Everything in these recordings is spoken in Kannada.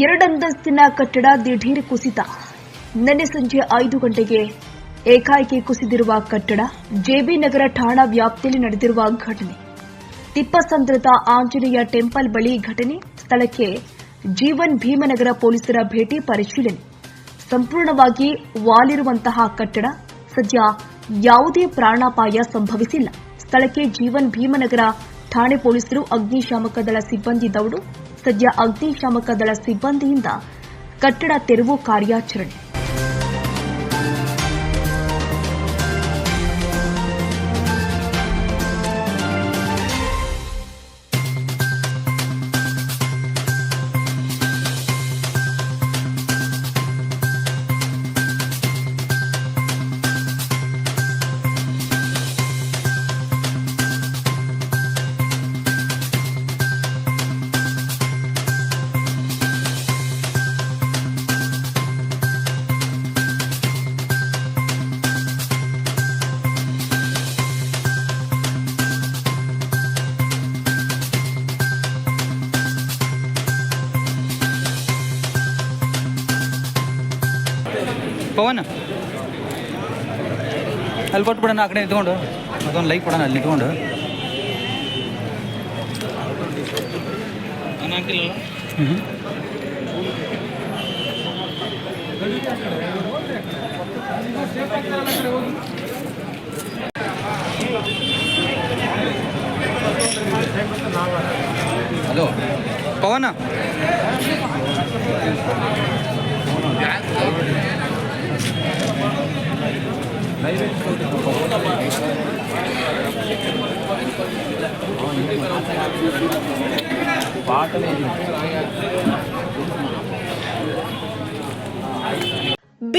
ಎರಡಂತಸ್ತಿನ ಕಟ್ಟಡ ದಿಢೀರ್ ಕುಸಿತ. ನಿನ್ನೆ ಸಂಜೆ ಐದು ಗಂಟೆಗೆ ಏಕಾಏಕಿ ಕುಸಿದಿರುವ ಕಟ್ಟಡ ಜೆಬಿ ನಗರ ಠಾಣಾ ವ್ಯಾಪ್ತಿಯಲ್ಲಿ ನಡೆದಿರುವ ಘಟನೆ. ತಿಪ್ಪಸಂದ್ರದ ಆಂಜನೇಯ ಟೆಂಪಲ್ ಬಳಿ ಘಟನೆ, ಸ್ಥಳಕ್ಕೆ ಜೀವನ್ ಭೀಮನಗರ ಪೊಲೀಸರ ಭೇಟಿ ಪರಿಶೀಲನೆ. ಸಂಪೂರ್ಣವಾಗಿ ವಾಲಿರುವಂತಹ ಕಟ್ಟಡ. ಸದ್ಯ ಯಾವುದೇ ಪ್ರಾಣಾಪಾಯ ಸಂಭವಿಸಿಲ್ಲ. ಸ್ಥಳಕ್ಕೆ ಜೀವನ್ ಭೀಮನಗರ ಠಾಣೆ ಪೊಲೀಸರು ಅಗ್ನಿಶಾಮಕ ದಳ ಸಿಬ್ಬಂದಿ ದೌಡು. ಸದ್ಯ ಅಗ್ನಿಶಾಮಕ ದಳ ಸಿಬ್ಬಂದಿಯಿಂದ ಕಟ್ಟಡ ತೆರವು ಕಾರ್ಯಾಚರಣೆ. ಪವನ್? ಅಲ್ಲಿ ಕೊಟ್ಬಿಡೋಣ ಆ ಕಡೆ ನಿಂತ್ಕೊಂಡು. ಅದೊಂದು ಲೈಕ್ ಕೊಡೋಣ ಅಲ್ಲಿ ನಿಂತ್ಕೊಂಡು. ಹಲೋ. ಪವನ? పాటలు.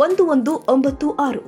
ಒಂದು ಒಂದು ಒಂಬತ್ತು ಆರು.